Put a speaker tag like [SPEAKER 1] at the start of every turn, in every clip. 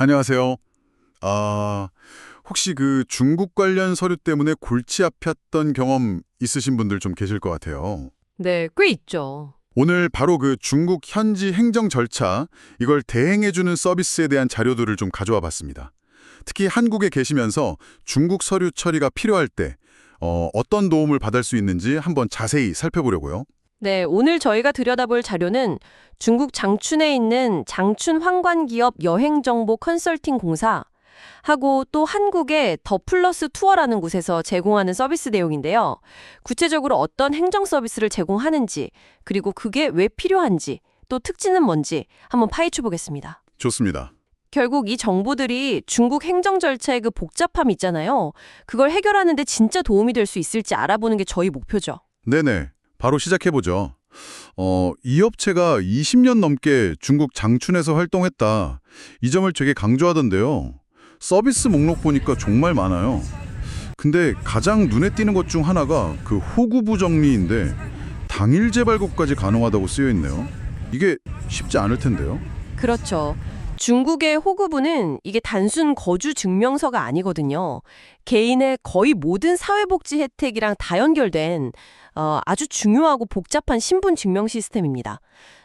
[SPEAKER 1] 안녕하세요. 아, 혹시 그 중국 관련 서류 때문에 골치 아팠던 경험 있으신 분들 좀 계실 것 같아요.
[SPEAKER 2] 네, 꽤 있죠.
[SPEAKER 1] 오늘 바로 그 중국 현지 행정 절차, 이걸 대행해주는 서비스에 대한 자료들을 좀 가져와 봤습니다. 특히 한국에 계시면서 중국 서류 처리가 필요할 때 어, 어떤 도움을 받을 수 있는지 한번 자세히 살펴보려고요.
[SPEAKER 2] 네, 오늘 저희가 들여다볼 자료는 중국 장춘에 있는 장춘 황관기업 여행정보 컨설팅 공사 하고 또 한국의 더 플러스 투어라는 곳에서 제공하는 서비스 내용인데요. 구체적으로 어떤 행정 서비스를 제공하는지 그리고 그게 왜 필요한지 또 특징은 뭔지 한번 파헤쳐 보겠습니다.
[SPEAKER 1] 좋습니다.
[SPEAKER 2] 결국 이 정보들이 중국 행정 절차의 그 복잡함 있잖아요. 그걸 해결하는데 진짜 도움이 될 수 있을지 알아보는 게 저희 목표죠.
[SPEAKER 1] 네네. 바로 시작해보죠. 어, 이 업체가 20년 넘게 중국 장춘에서 활동했다. 이 점을 되게 강조하던데요. 서비스 목록 보니까 정말 많아요. 근데 가장 눈에 띄는 것 중 하나가 그 호구부 정리인데 당일 재발급까지 가능하다고 쓰여 있네요. 이게 쉽지 않을 텐데요.
[SPEAKER 2] 그렇죠. 중국의 호구부는 이게 단순 거주 증명서가 아니거든요. 개인의 거의 모든 사회복지 혜택이랑 다 연결된 어, 아주 중요하고 복잡한 신분 증명 시스템입니다.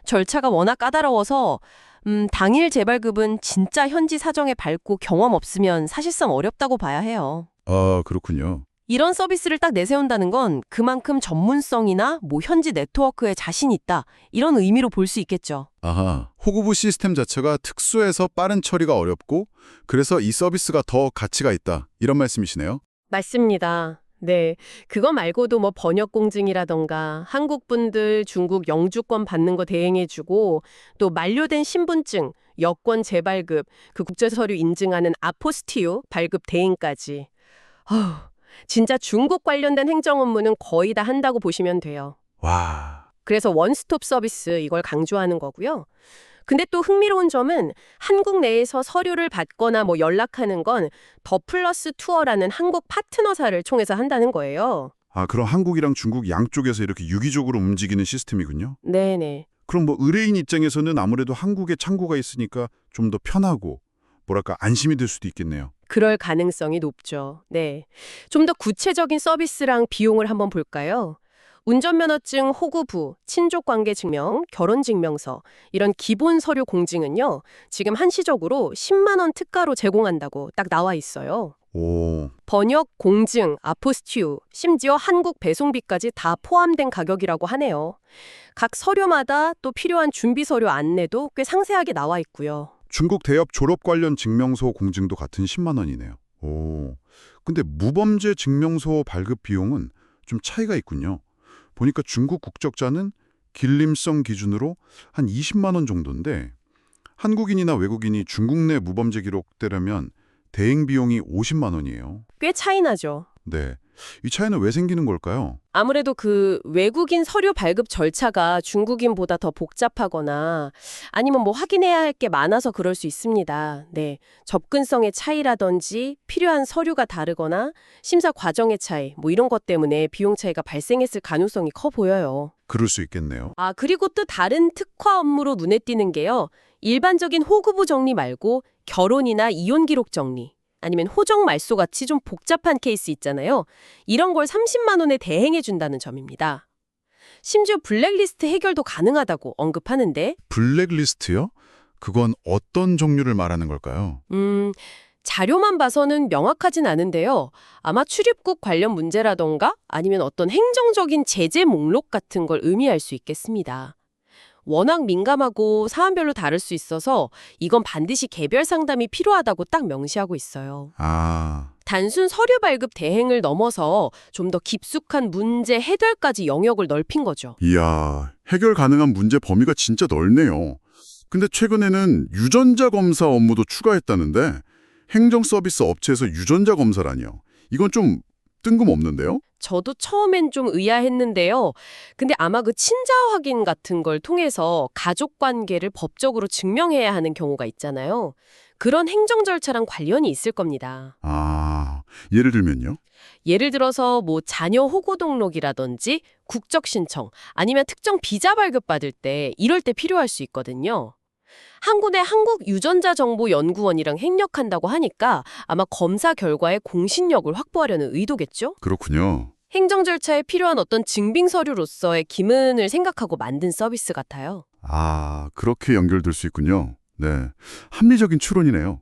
[SPEAKER 2] 절차가 워낙 까다로워서 음, 당일 재발급은 진짜 현지 사정에 밝고 경험 없으면 사실상 어렵다고 봐야 해요.
[SPEAKER 1] 아, 그렇군요.
[SPEAKER 2] 이런 서비스를 딱 내세운다는 건 그만큼 전문성이나 뭐 현지 네트워크에 자신 있다 이런 의미로 볼 수 있겠죠.
[SPEAKER 1] 아하, 호구부 시스템 자체가 특수해서 빠른 처리가 어렵고 그래서 이 서비스가 더 가치가 있다. 이런 말씀이시네요.
[SPEAKER 2] 맞습니다. 네. 그거 말고도 뭐 번역 공증이라던가 한국 분들 중국 영주권 받는 거 대행해주고 또 만료된 신분증, 여권 재발급, 그 국제 서류 인증하는 아포스티오 발급 대행까지. 어휴, 진짜 중국 관련된 행정 업무는 거의 다 한다고 보시면 돼요.
[SPEAKER 1] 와,
[SPEAKER 2] 그래서 원스톱 서비스 이걸 강조하는 거고요. 근데 또 흥미로운 점은 한국 내에서 서류를 받거나 뭐 연락하는 건 더 플러스 투어라는 한국 파트너사를 통해서 한다는 거예요.
[SPEAKER 1] 아, 그럼 한국이랑 중국 양쪽에서 이렇게 유기적으로 움직이는 시스템이군요.
[SPEAKER 2] 네네.
[SPEAKER 1] 그럼 뭐 의뢰인 입장에서는 아무래도 한국에 창구가 있으니까 좀 더 편하고 뭐랄까 안심이 될 수도 있겠네요.
[SPEAKER 2] 그럴 가능성이 높죠. 네. 좀 더 구체적인 서비스랑 비용을 한번 볼까요? 운전면허증, 호구부, 친족관계 증명, 결혼 증명서 이런 기본 서류 공증은요. 지금 한시적으로 10만 원 특가로 제공한다고 딱 나와 있어요.
[SPEAKER 1] 오,
[SPEAKER 2] 번역, 공증, 아포스티우, 심지어 한국 배송비까지 다 포함된 가격이라고 하네요. 각 서류마다 또 필요한 준비 서류 안내도 꽤 상세하게 나와 있고요.
[SPEAKER 1] 중국 대협 졸업 관련 증명서 공증도 같은 10만 원이네요. 오, 근데 무범죄 증명서 발급 비용은 좀 차이가 있군요. 보니까 중국 국적자는 길림성 기준으로 한 20만 원 정도인데 한국인이나 외국인이 중국 내 무범죄 기록되려면 대행 비용이 50만 원이에요.
[SPEAKER 2] 꽤 차이 나죠.
[SPEAKER 1] 네. 이 차이는 왜 생기는 걸까요?
[SPEAKER 2] 아무래도 그 외국인 서류 발급 절차가 중국인보다 더 복잡하거나 아니면 뭐 확인해야 할 게 많아서 그럴 수 있습니다. 네. 접근성의 차이라든지 필요한 서류가 다르거나 심사 과정의 차이 뭐 이런 것 때문에 비용 차이가 발생했을 가능성이 커 보여요.
[SPEAKER 1] 그럴 수 있겠네요.
[SPEAKER 2] 아, 그리고 또 다른 특화 업무로 눈에 띄는 게요. 일반적인 호구부 정리 말고 결혼이나 이혼 기록 정리 아니면 호정 말소 같이 좀 복잡한 케이스 있잖아요. 이런 걸 30만 원에 대행해 준다는 점입니다. 심지어 블랙리스트 해결도 가능하다고 언급하는데
[SPEAKER 1] 블랙리스트요? 그건 어떤 종류를 말하는 걸까요?
[SPEAKER 2] 음, 자료만 봐서는 명확하진 않은데요. 아마 출입국 관련 문제라던가 아니면 어떤 행정적인 제재 목록 같은 걸 의미할 수 있겠습니다. 워낙 민감하고 사안별로 다를 수 있어서 이건 반드시 개별 상담이 필요하다고 딱 명시하고 있어요.
[SPEAKER 1] 아,
[SPEAKER 2] 단순 서류 발급 대행을 넘어서 좀 더 깊숙한 문제 해결까지 영역을 넓힌 거죠.
[SPEAKER 1] 이야, 해결 가능한 문제 범위가 진짜 넓네요. 근데 최근에는 유전자 검사 업무도 추가했다는데 행정 서비스 업체에서 유전자 검사라니요. 이건 좀 뜬금없는데요?
[SPEAKER 2] 저도 처음엔 좀 의아했는데요. 근데 아마 그 친자 확인 같은 걸 통해서 가족 관계를 법적으로 증명해야 하는 경우가 있잖아요. 그런 행정 절차랑 관련이 있을 겁니다.
[SPEAKER 1] 아, 예를 들면요?
[SPEAKER 2] 예를 들어서 뭐 자녀 호구 등록이라든지 국적 신청 아니면 특정 비자 발급 받을 때 이럴 때 필요할 수 있거든요. 한 군데 한국유전자정보연구원이랑 협력한다고 하니까 아마 검사 결과의 공신력을 확보하려는 의도겠죠?
[SPEAKER 1] 그렇군요.
[SPEAKER 2] 행정 절차에 필요한 어떤 증빙 서류로서의 기문을 생각하고 만든 서비스 같아요.
[SPEAKER 1] 아, 그렇게 연결될 수 있군요. 네. 합리적인 추론이네요.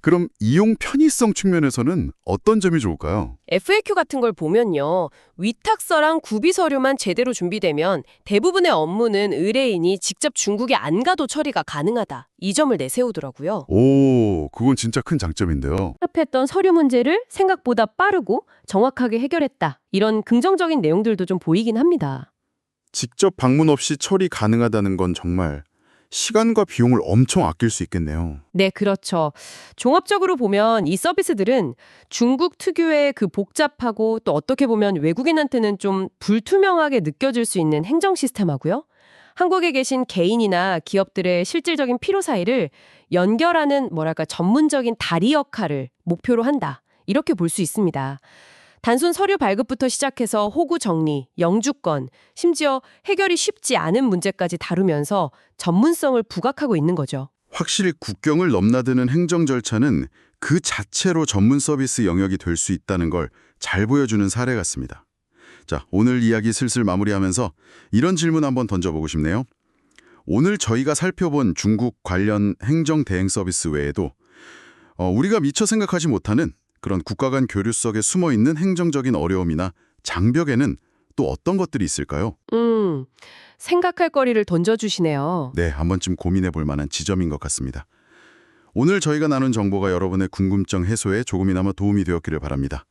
[SPEAKER 1] 그럼 이용 편의성 측면에서는 어떤 점이 좋을까요?
[SPEAKER 2] FAQ 같은 걸 보면요. 위탁서랑 구비 서류만 제대로 준비되면 대부분의 업무는 의뢰인이 직접 중국에 안 가도 처리가 가능하다. 이 점을 내세우더라고요.
[SPEAKER 1] 오, 그건 진짜 큰 장점인데요.
[SPEAKER 2] 답했던 서류 문제를 생각보다 빠르고 정확하게 해결했다. 이런 긍정적인 내용들도 좀 보이긴 합니다.
[SPEAKER 3] 직접 방문 없이 처리 가능하다는 건 정말 시간과 비용을 엄청 아낄 수 있겠네요.
[SPEAKER 2] 네, 그렇죠. 종합적으로 보면 이 서비스들은 중국 특유의 그 복잡하고 또 어떻게 보면 외국인한테는 좀 불투명하게 느껴질 수 있는 행정 시스템하고요. 한국에 계신 개인이나 기업들의 실질적인 필요 사이를 연결하는 뭐랄까 전문적인 다리 역할을 목표로 한다. 이렇게 볼 수 있습니다. 단순 서류 발급부터 시작해서 호구 정리, 영주권, 심지어 해결이 쉽지 않은 문제까지 다루면서 전문성을 부각하고 있는 거죠.
[SPEAKER 1] 확실히 국경을 넘나드는 행정 절차는 그 자체로 전문 서비스 영역이 될 수 있다는 걸 잘 보여주는 사례 같습니다. 자, 오늘 이야기 슬슬 마무리하면서 이런 질문 한번 던져보고 싶네요. 오늘 저희가 살펴본 중국 관련 행정 대행 서비스 외에도 어, 우리가 미처 생각하지 못하는 그런 국가 간 교류 속에 숨어 있는 행정적인 어려움이나 장벽에는 또 어떤 것들이 있을까요?
[SPEAKER 2] 음, 생각할 거리를 던져주시네요.
[SPEAKER 1] 네, 한 번쯤 고민해 볼 만한 지점인 것 같습니다. 오늘 저희가 나눈 정보가 여러분의 궁금증 해소에 조금이나마 도움이 되었기를 바랍니다.